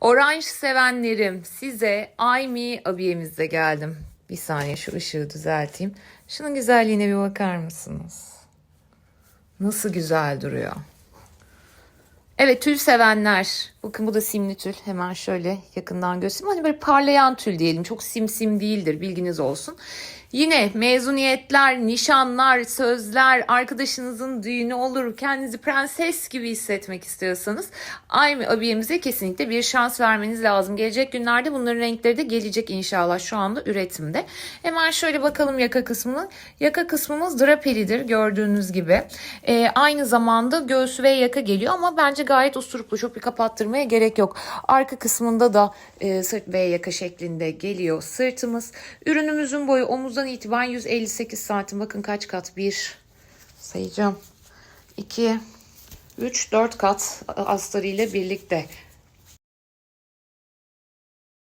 Oranj sevenlerim size Aymi abiyemizde geldim. Bir saniye şu ışığı düzelteyim. Şunun güzelliğine bir bakar mısınız? Nasıl güzel duruyor. Evet tül sevenler. Bakın bu da simli tül. Hemen şöyle yakından göstereyim. Hani böyle parlayan tül diyelim. Çok sim sim değildir. Bilginiz olsun. Yine mezuniyetler, nişanlar, sözler, arkadaşınızın düğünü olur. Kendinizi prenses gibi hissetmek istiyorsanız Aymi abiyemize kesinlikle bir şans vermeniz lazım. Gelecek günlerde bunların renkleri de gelecek inşallah şu anda üretimde. Hemen şöyle bakalım yaka kısmını. Yaka kısmımız drapelidir gördüğünüz gibi. Ee, aynı zamanda göğsü ve yaka geliyor ama bence gayet usturuplu. Çok bir kapattırmaya gerek yok. Arka kısmında da e, sırt ve yaka şeklinde geliyor sırtımız. Ürünümüzün boyu omuzdan itibaren 158 santim. Bakın kaç kat? Bir sayacağım. 2 3 4 kat astarı ile birlikte